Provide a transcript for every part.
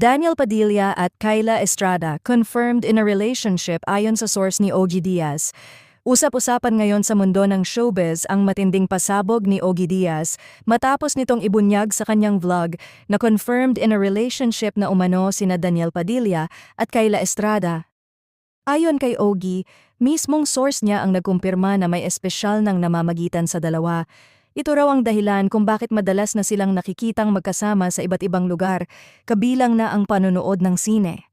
Daniel Padilla at Kyla Estrada confirmed in a relationship ayon sa source ni Ogie Diaz. Usap-usapan ngayon sa mundo ng showbiz ang matinding pasabog ni Ogie Diaz matapos nitong ibunyag sa kanyang vlog na confirmed in a relationship na umano sina Daniel Padilla at Kyla Estrada. Ayon kay Ogie, mismong source niya ang nagkumpirma na may espesyal ng namamagitan sa dalawa. Ito raw ang dahilan kung bakit madalas na silang nakikitang magkasama sa iba't ibang lugar, kabilang na ang panonood ng sine.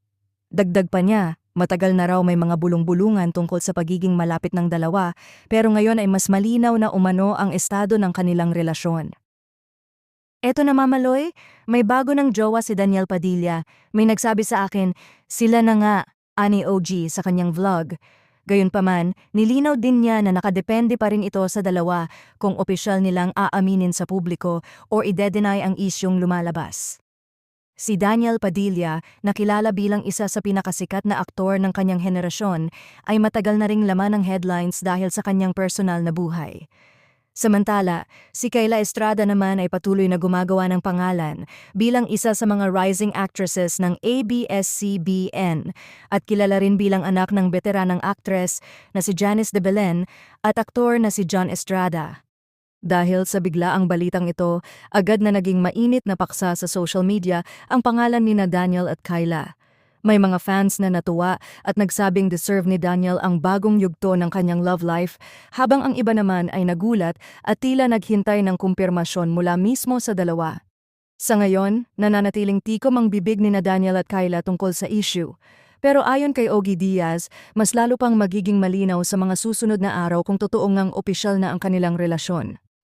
Dagdag pa niya, matagal na raw may mga bulong-bulungan tungkol sa pagiging malapit ng dalawa, pero ngayon ay mas malinaw na umano ang estado ng kanilang relasyon. Eto na mamaloy, may bago ng jowa si Daniel Padilla. May nagsabi sa akin, sila na nga, ani OG sa kanyang vlog. Gayunpaman, nilinaw din niya na nakadepende pa rin ito sa dalawa kung opisyal nilang aaminin sa publiko o ide-deny ang isyong lumalabas. Si Daniel Padilla, na kilala bilang isa sa pinakasikat na aktor ng kanyang henerasyon, ay matagal na ring laman ng headlines dahil sa kanyang personal na buhay. Samantala, si Kayla Estrada naman ay patuloy na gumagawa ng pangalan bilang isa sa mga rising actresses ng ABS-CBN at kilala rin bilang anak ng veteranang actress na si Janice de Belen at aktor na si John Estrada. Dahil sa biglaang balitang ito, agad na naging mainit na paksa sa social media ang pangalan ni na Daniel at Kyla. May mga fans na natuwa at nagsabing deserve ni Daniel ang bagong yugto ng kanyang love life, habang ang iba naman ay nagulat at tila naghintay ng kumpirmasyon mula mismo sa dalawa. Sa ngayon, nananatiling tikom ang bibig ni na Daniel at Kyla tungkol sa issue. Pero ayon kay Ogie Diaz, mas lalo pang magiging malinaw sa mga susunod na araw kung totoo ngang opisyal na ang kanilang relasyon.